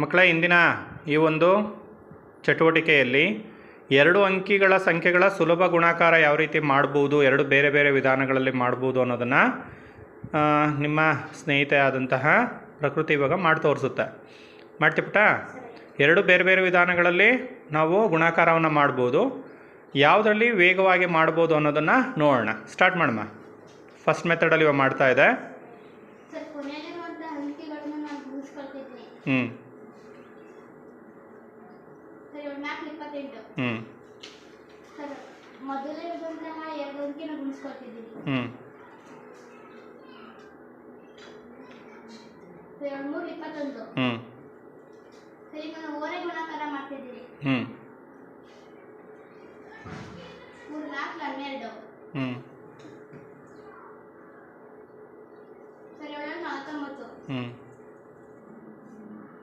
ಮಕ್ಕಳ ಇಂದಿನ ಈ ಒಂದು ಚಟುವಟಿಕೆಯಲ್ಲಿ ಎರಡು ಅಂಕಿಗಳ ಸಂಖ್ಯೆಗಳ ಸುಲಭ ಗುಣಾಕಾರ ಯಾವ ರೀತಿ ಮಾಡ್ಬೋದು ಎರಡು ಬೇರೆ ಬೇರೆ ವಿಧಾನಗಳಲ್ಲಿ ಮಾಡ್ಬೋದು ಅನ್ನೋದನ್ನು ನಿಮ್ಮ ಸ್ನೇಹಿತೆ ಆದಂತಹ ಪ್ರಕೃತಿ ಇವಾಗ ಮಾಡಿ ತೋರಿಸುತ್ತೆ. ಮಾಡ್ತಿಪುಟ? ಎರಡು ಬೇರೆ ಬೇರೆ ವಿಧಾನಗಳಲ್ಲಿ ನಾವು ಗುಣಾಕಾರವನ್ನು ಮಾಡ್ಬೋದು. ಯಾವುದರಲ್ಲಿ ವೇಗವಾಗಿ ಮಾಡ್ಬೋದು ಅನ್ನೋದನ್ನು ನೋಡೋಣ. ಸ್ಟಾರ್ಟ್ ಮಾಡಮ್ಮ. ಫಸ್ಟ್ ಮೆಥಡಲ್ಲಿ ಇವಾಗ ಮಾಡ್ತಾ ಇದೆ. ಹ್ಞೂ ಸರ್ ಏಳು ನಾಲ್ಕು ಇಪ್ಪತ್ತೆಂಟು ಹ್ಞೂ ಮೊದಲಿರುವಂತಹ ಎರಡು ಅಂಕಿನ ಗುಣಿಸ್ಕೊಳ್ತಿದ್ದೀನಿ. ಹ್ಞೂ ಏಳು ಮೂರು ಇಪ್ಪತ್ತೊಂದು. ಹ್ಞೂ ಸರಿ ನಾನು ಓರೆ ಗುಣಾಕಾರ ಮಾಡ್ತಿದ್ದೀನಿ. ಹ್ಞೂ ಮೂರು ನಾಲ್ಕು ಹನ್ನೆರಡು. ಹ್ಞೂ ಸರ್ ಏಳು ನಲವತ್ತೊಂಬತ್ತು ಹ್ಞೂ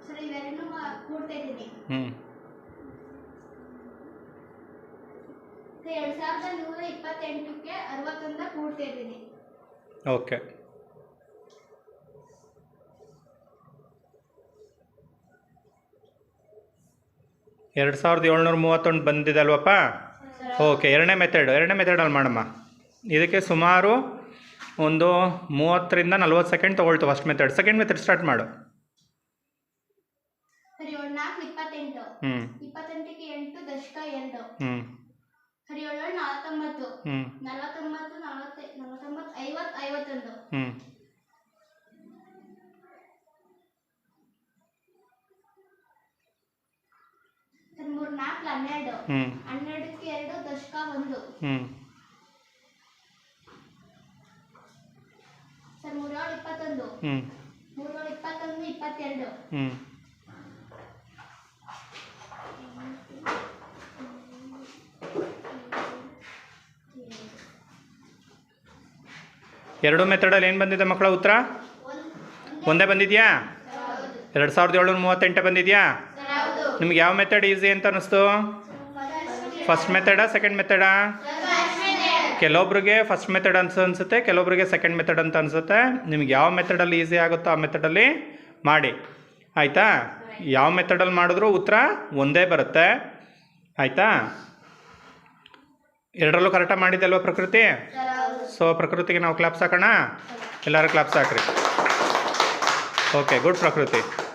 ಸರ್ ಇವೆರಡನ್ನೂ ಕೂಡ್ತಾ ಇದ್ದೀನಿ. ಹ್ಞೂ ಸರ್ ಎರಡು ಸಾವಿರದ ನೂರ ಇಪ್ಪತ್ತೆಂಟಕ್ಕೆ ಅರವತ್ತೊಂದ ಕೂಡ್ತಾ ಇದ್ದೀನಿ ಓಕೆ. ಎರಡು ಸಾವಿರದ ಏಳ್ನೂರ ಮೂವತ್ತೊಂದು ಬಂದಿದೆ ಅಲ್ವಪ್ಪ ಓಕೆ ಎರಡನೇ ಮೆಥಡ್ ಎರಡನೇ ಮೆಥಡಲ್ಲಿ ಮಾಡಮ್ಮ. ಇದಕ್ಕೆ ಸುಮಾರು ಒಂದು ಮೂವತ್ತರಿಂದ ನಲ್ವತ್ತು second ತೊಗೊಳ್ತು first method second method start ಮಾಡು. ಹ್ಞೂ ಹ್ಞೂ ಏಳು ನಲವತ್ತೊಂಬತ್ತು. ನಲವತ್ತೊಂಬತ್ತು ನಲವತ್ತೈ ನಲವತ್ತೊಂಬತ್ತು ಐವತ್ತು ಐವತ್ತೊಂದು. ಮೂರ್ ನಾಲ್ಕು ಹನ್ನೆರಡು. ಹನ್ನೆರಡಕ್ಕೆ ಎರಡು ದಶಕ ಒಂದು. ಸರ್ ಮೂರೇಳು ಇಪ್ಪತ್ತೊಂದು. ಮೂರೇಳು ಇಪ್ಪತ್ತೊಂದು ಇಪ್ಪತ್ತೆರಡು. ಎರಡು ಮೆಥಡಲ್ಲಿ ಏನು ಬಂದಿದೆ ಮಕ್ಕಳ ಉತ್ತರ? ಒಂದೇ ಬಂದಿದೆಯಾ? ಎರಡು ಸಾವಿರದ ಏಳ್ನೂರ ಮೂವತ್ತೆಂಟೇ ಬಂದಿದೆಯಾ? ನಿಮ್ಗೆ ಯಾವ ಮೆಥಡ್ ಈಸಿ ಅಂತ ಅನ್ನಿಸ್ತು? ಫಸ್ಟ್ ಮೆಥಡಾ ಸೆಕೆಂಡ್ ಮೆಥಡಾ ಕೆಲವೊಬ್ರಿಗೆ ಫಸ್ಟ್ ಮೆಥಡ್ ಅನ್ಸ ಅನ್ಸುತ್ತೆ, ಕೆಲವೊಬ್ರಿಗೆ ಸೆಕೆಂಡ್ ಮೆಥಡ್ ಅಂತ ಅನ್ಸುತ್ತೆ. ನಿಮ್ಗೆ ಯಾವ ಮೆಥಡಲ್ಲಿ ಈಸಿ ಆಗುತ್ತೋ ಆ ಮೆಥಡಲ್ಲಿ ಮಾಡಿ. ಆಯಿತಾ? ಯಾವ ಮೆಥಡಲ್ಲಿ ಮಾಡಿದ್ರೂ ಉತ್ತರ ಒಂದೇ ಬರುತ್ತೆ. ಆಯಿತಾ? ಎರಡರಲ್ಲೂ ಕರೆಕ್ಟಾಗಿ ಮಾಡಿದ್ದಲ್ವ ಪ್ರಕೃತಿ? ಸೊ ಪ್ರಕೃತಿಗೆ ನಾವು ಕ್ಲಾಪ್ಸ್ ಹಾಕೋಣ? ಎಲ್ಲರೂ ಕ್ಲಾಪ್ಸ್ ಹಾಕ್ರಿ. ಓಕೆ ಗುಡ್ ಪ್ರಕೃತಿ.